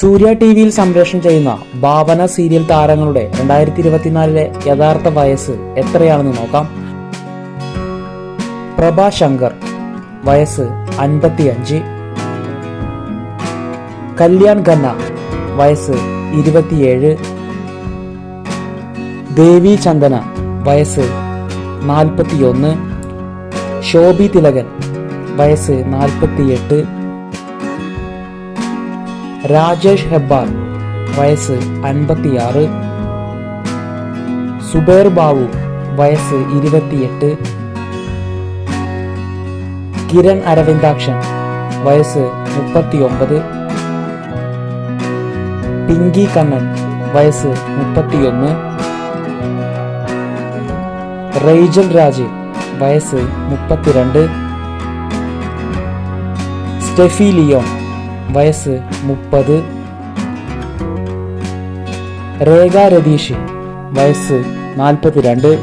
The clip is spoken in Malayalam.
സൂര്യ ടി വിയിൽ സംപ്രേഷണം ചെയ്യുന്ന ഭാവന സീരിയൽ താരങ്ങളുടെ രണ്ടായിരത്തി ഇരുപത്തിനാലിലെ യഥാർത്ഥ വയസ്സ് എത്രയാണെന്ന് നോക്കാം. പ്രഭാ ശങ്കർ വയസ്സ് അൻപത്തിയഞ്ച്. കല്യാൺ ഖന്ന വയസ്സ് ഇരുപത്തിയേഴ്. ദേവി ചന്ദന വയസ്സ് നാൽപ്പത്തിയൊന്ന്. ശോഭി തിലകൻ വയസ്സ് നാൽപ്പത്തിയെട്ട്. രാജേഷ് ഹെബ്ബാർ വയസ്സ് അൻപത്തിയാറ്. സുബേർ ബാബു വയസ്സ് ഇരുപത്തിയെട്ട്. കിരൺ അരവിന്ദാക്ഷൻ വയസ്സ് മുപ്പത്തിയൊമ്പത്. പിങ്കി കണ്ണൻ വയസ്സ് മുപ്പത്തിയൊന്ന്. റെയ്ജൽ രാജ് വയസ്സ് മുപ്പത്തിരണ്ട്. സ്റ്റെഫി ലിയോൺ വയസ്സ് മുപ്പത്. രേഖ രതീഷ് വയസ്സ് നാൽപ്പത്തിരണ്ട്.